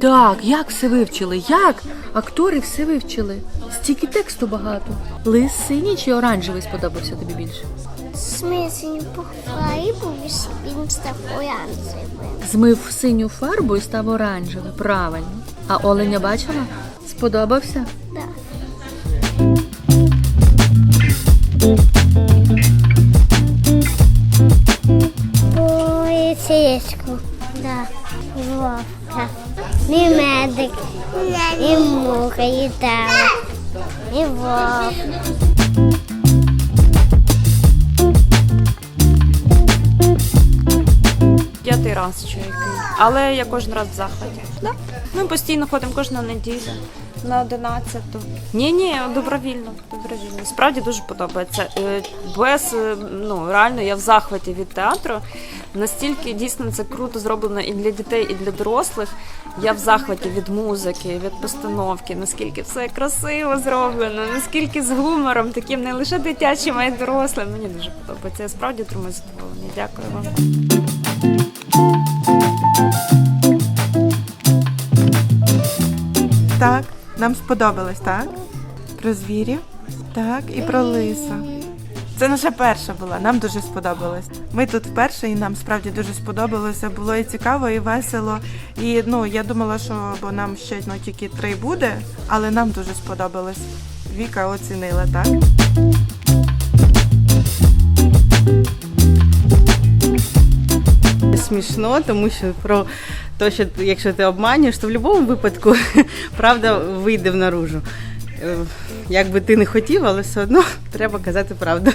Так, як все вивчили? Як? Актори все вивчили. Стільки тексту багато. Лис синій чи оранжевий сподобався тобі більше? Смисені по фарбу він став оранжевим. Змив синю фарбу і став оранжевий. Правильно. А оленя бачила? Сподобався? Да. Поліцейську. Да. Вовка. І медик. І муха, і тава. І вовк. П'ятий раз чи який. Але я кожен раз в захваті. Да. Ми постійно ходимо кожну неділю на 11-ту. Ні, ні, добровільно. добровільно. Справді дуже подобається. Е, Без е, ну реально я в захваті від театру. Настільки дійсно це круто зроблено і для дітей, і для дорослих. Я в захваті від музики, від постановки, наскільки все красиво зроблено, наскільки з гумором, таким не лише дитячим, а й дорослим. Мені дуже подобається. Я справді отримую задоволення. Дякую вам. Нам сподобалось, так? Про звірів, так, і про лиса. Це наша перша була, нам дуже сподобалось. Ми тут вперше, і нам справді дуже сподобалося. Було і цікаво, і весело. І ну, я думала, що бо нам ще ну, тільки три буде, але нам дуже сподобалось. Віка оцінила, так? смішно, тому що про те, що якщо ти обманюєш, то в будь-якому випадку правда вийде в наружу. Е, Як би ти не хотів, але все одно треба казати правду.